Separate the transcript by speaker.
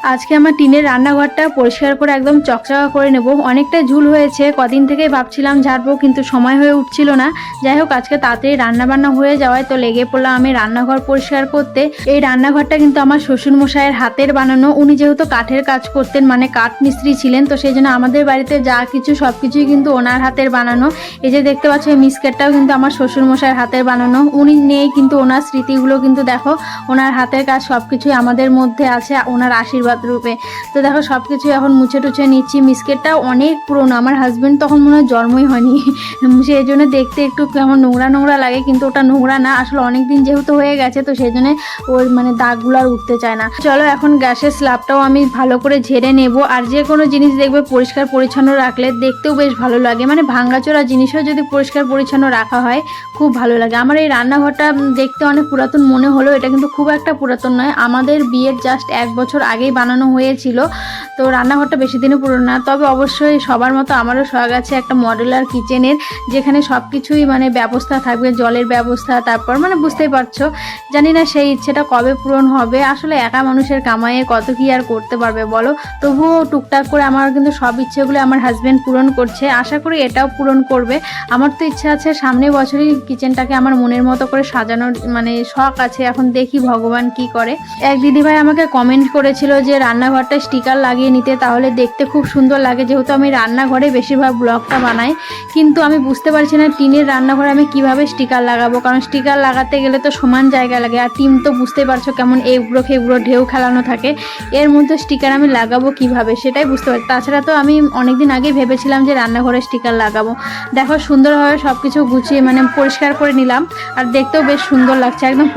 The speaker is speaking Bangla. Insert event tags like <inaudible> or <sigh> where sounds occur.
Speaker 1: আজকে আমার টিনের রান্নাঘরটা পরিষ্কার করে একদম চকচকা করে নেব। অনেকটা ঝুল হয়েছে, কদিন থেকেই ভাবছিলাম ঝাড়বো, কিন্তু সময় হয়ে উঠছিল না। যাই হোক, আজকে তাড়াতাড়ি রান্না বান্না হয়ে যাওয়ায় তো লেগে পড়লাম আমি রান্নাঘর পরিষ্কার করতে। এই রান্নাঘরটা কিন্তু আমার শ্বশুর মশাইয়ের হাতের বানানো। উনি যেহেতু কাঠের কাজ করতেন মানে কাঠ মিস্ত্রি ছিলেন, তো সেই জন্য আমাদের বাড়িতে যা কিছু, সব কিছুই কিন্তু ওনার হাতের বানানো। এই যে দেখতে পাচ্ছ, এই মিসকেটটাও কিন্তু আমার শ্বশুর মশাইয়ের হাতের বানানো। উনি নেই কিন্তু ওনার স্মৃতিগুলো কিন্তু দেখো, ওনার হাতের কাজ সব কিছুই আমাদের মধ্যে আছে, ওনার আশীর্বাদ রূপে। তো দেখো সব কিছু এখন মুছে টুছে নিচ্ছি। মিসকেটটা অনেক পুরনো। আমার হাজবেন্ড তখন মনে হয় জন্মই হয়নি। <laughs> সেই জন্য দেখতে একটু কেমন নোংরা নোংরা লাগে, কিন্তু ওটা নোংরা না। আসলে অনেক দিন যেহেতু হয়ে গেছে, তো সেই জন্য ওর মানে দাগগুলো আর উঠতে চায় না। চলো, এখন গ্যাসের স্ল্যাবটাও আমি ভালো করে ঝেড়ে নেব। আর যে কোনো জিনিস দেখবে পরিষ্কার পরিচ্ছন্ন রাখলে দেখতেও বেশ ভালো লাগে। মানে ভাঙ্গাচোরা জিনিসও যদি পরিষ্কার পরিচ্ছন্ন রাখা হয়, খুব ভালো লাগে। আমার এই রান্নাঘরটা দেখতে অনেক পুরাতন মনে হলো এটা কিন্তু খুব একটা পুরাতন নয়। আমাদের বিয়ের জাস্ট এক বছর আগেই বানানো হয়েছিল। তো রান্নাঘরটা বেশি দিনও পুরনো না, তবে অবশ্যই সবার মতো আমারও শখ আছে একটা মডেলার কিচেনের যেখানে সব কিছুই মানে ব্যবস্থা থাকবে, জলের ব্যবস্থা, তারপর মানে বুঝতেই পারছ। জানি না সেই ইচ্ছেটা কবে পূরণ হবে, আসলে একা মানুষের কামাইয়ে কত কি আর করতে পারবে বলো? তবুও টুকটাক করে আমার কিন্তু সব ইচ্ছেগুলো আমার হাজব্যান্ড পূরণ করছে, আশা করি এটাও পূরণ করবে। আমার তো ইচ্ছা আছে সামনের বছরই কিচেনটাকে আমার মনের মতো করে সাজানোর মানে শখ আছে, এখন দেখি ভগবান কি করে। এক দিদিভাই আমাকে কমেন্ট করেছিল যে রান্নাঘরটা স্টিকার লাগিয়ে নিতে, তাহলে দেখতে খুব সুন্দর লাগে। যেহেতু আমি রান্নাঘরে বেশিরভাগ ব্লগটা বানাই, কিন্তু আমি বুঝতে পারছি না টিনের রান্নাঘরে আমি কীভাবে স্টিকার লাগাবো, কারণ স্টিকার লাগাতে গেলে তো সমান জায়গা লাগে, আর টিম তো বুঝতেই পারছ কেমন এগুলো খেগুলো ঢেউ খেলানো থাকে। এর মধ্যে স্টিকার আমি লাগাবো কীভাবে সেটাই বুঝতে পারছি তাছাড়া তো আমি অনেকদিন আগেই ভেবেছিলাম যে রান্নাঘরে স্টিকার লাগাবো। দেখো সুন্দরভাবে সব কিছু গুছিয়ে মানে পরিষ্কার করে নিলাম, আর দেখতেও বেশ সুন্দর লাগছে, একদম